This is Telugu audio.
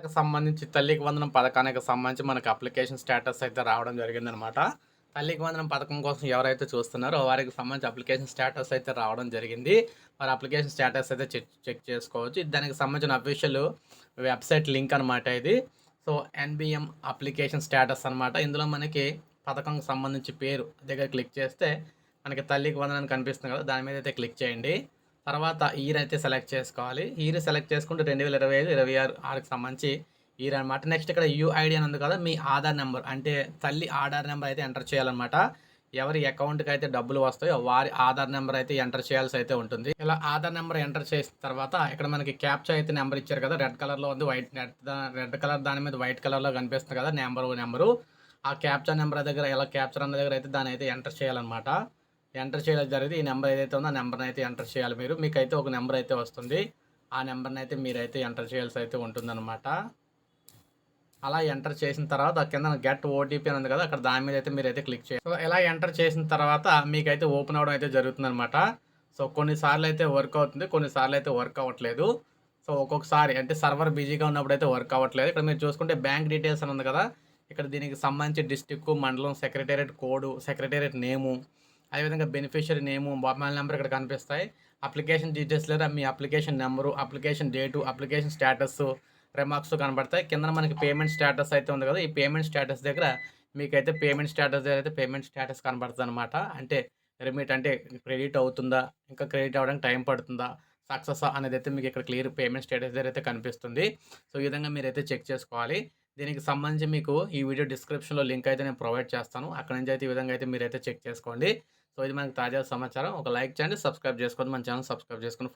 పథకానికి సంబంధించి తల్లికి వందనం పథకానికి సంబంధించి మనకు అప్లికేషన్ స్టేటస్ అయితే రావడం జరిగిందనమాట తల్లికి వందనం పథకం కోసం ఎవరైతే చూస్తున్నారో వారికి సంబంధించి అప్లికేషన్ స్టేటస్ అయితే రావడం జరిగింది. వారి అప్లికేషన్ స్టేటస్ అయితే చెక్ చెక్ చేసుకోవచ్చు. దానికి సంబంధించిన అఫీషియల్ వెబ్సైట్ లింక్ అనమాట ఇది. సో ఎన్బిఎం అప్లికేషన్ స్టేటస్ అనమాట ఇందులో మనకి పథకంకి సంబంధించి పేరు దగ్గర క్లిక్ చేస్తే మనకి తల్లికి వందనం కనిపిస్తుంది కదా దాని మీద అయితే క్లిక్ చేయండి. తర్వాత ఇయర్ అయితే సెలెక్ట్ చేసుకోవాలి. ఇయర్ సెలెక్ట్ చేసుకుంటే రెండు వేల ఇరవై ఐదు ఇరవై ఆరు ఆరుకి సంబంధించి ఇయర్ అనమాట నెక్స్ట్ ఇక్కడ యూఐడి అని ఉంది కదా మీ ఆధార్ నెంబర్. అంటే తల్లి ఆధార్ నెంబర్ అయితే ఎంటర్ చేయాలన్నమాట. ఎవరి అకౌంట్కి అయితే డబ్బులు వస్తాయో వారి ఆధార్ నెంబర్ అయితే ఎంటర్ చేయాల్సి అయితే ఉంటుంది. ఇలా ఆధార్ నెంబర్ ఎంటర్ చేసిన తర్వాత ఇక్కడ మనకి క్యాప్చర్ అయితే నెంబర్ ఇచ్చారు కదా రెడ్ కలర్లో ఉంది వైట్ రెడ్ కలర్ దాని మీద వైట్ కలర్లో కనిపిస్తుంది కదా నెంబర్ నెంబరు. ఆ క్యాప్చర్ నెంబర్ దగ్గర ఇలా క్యాప్చర్ అన్న దగ్గర అయితే దాని అయితే ఎంటర్ చేయాలన్నమాట. ఎంటర్ చేయడం జరిగింది. ఈ నెంబర్ ఏదైతే ఉందో ఆ నెంబర్ని అయితే ఎంటర్ చేయాలి మీరు. మీకు అయితే ఒక నెంబర్ అయితే వస్తుంది. ఆ నెంబర్ని అయితే మీరైతే ఎంటర్ చేయాల్సి అయితే ఉంటుందన్నమాట. అలా ఎంటర్ చేసిన తర్వాత కింద గెట్ ఓటీపీ అని ఉంది కదా అక్కడ దాని మీద అయితే మీరైతే క్లిక్ చేయాలి. సో ఇలా ఎంటర్ చేసిన తర్వాత మీకైతే ఓపెన్ అవడం అయితే జరుగుతుందన్నమాట. సో కొన్నిసార్లు అయితే వర్క్ అవుతుంది కొన్నిసార్లు అయితే వర్క్ అవ్వట్లేదు. సో ఒక్కొక్కసారి అంటే సర్వర్ బిజీగా ఉన్నప్పుడు అయితే వర్క్ అవ్వట్లేదు. ఇక్కడ మీరు చూసుకుంటే బ్యాంక్ డీటెయిల్స్ అని ఉంది కదా ఇక్కడ దీనికి సంబంధించి డిస్టిక్ మండలం సెక్రటేరియట్ కోడ్ సెక్రటేరియట్ నేము అదేవిధంగా బెనిఫిషియరీ నేము మొబైల్ నెంబర్ ఇక్కడ కనిపిస్తాయి. అప్లికేషన్ డీటెయిల్స్ లేదా మీ application number application date application status remarks కనబడతాయి. కింద మనకి పేమెంట్ స్టేటస్ అయితే ఉంది కదా ఈ పేమెంట్ స్టేటస్ దగ్గర మీకైతే పేమెంట్ స్టేటస్ దగ్గర అయితే పేమెంట్ స్టేటస్ కనబడుతుంది అనమాట అంటే రిమిట్ అంటే క్రెడిట్ అవుతుందా ఇంకా క్రెడిట్ అవ్వడానికి టైం పడుతుందా సక్సెస్ అనేది అయితే మీకు ఇక్కడ క్లియర్ పేమెంట్ స్టేటస్ దగ్గర అయితే కనిపిస్తుంది. సో ఈ విధంగా మీరైతే చెక్ చేసుకోవాలి. దీనికి సంబంధించి మీకు ఈ వీడియో డిస్క్రిప్షన్లో లింక్ అయితే నేను ప్రొవైడ్ చేస్తాను. అక్కడ నుంచి అయితే ఈ విధంగా అయితే మీరైతే చెక్ చేసుకోండి. సో ఇది మనకి తాజా సమాచారం. ఒక లైక్ చేయండి సబ్స్క్రైబ్ చేసుకోండి. మన ఛానల్ సబ్స్క్రైబ్ చేసుకుని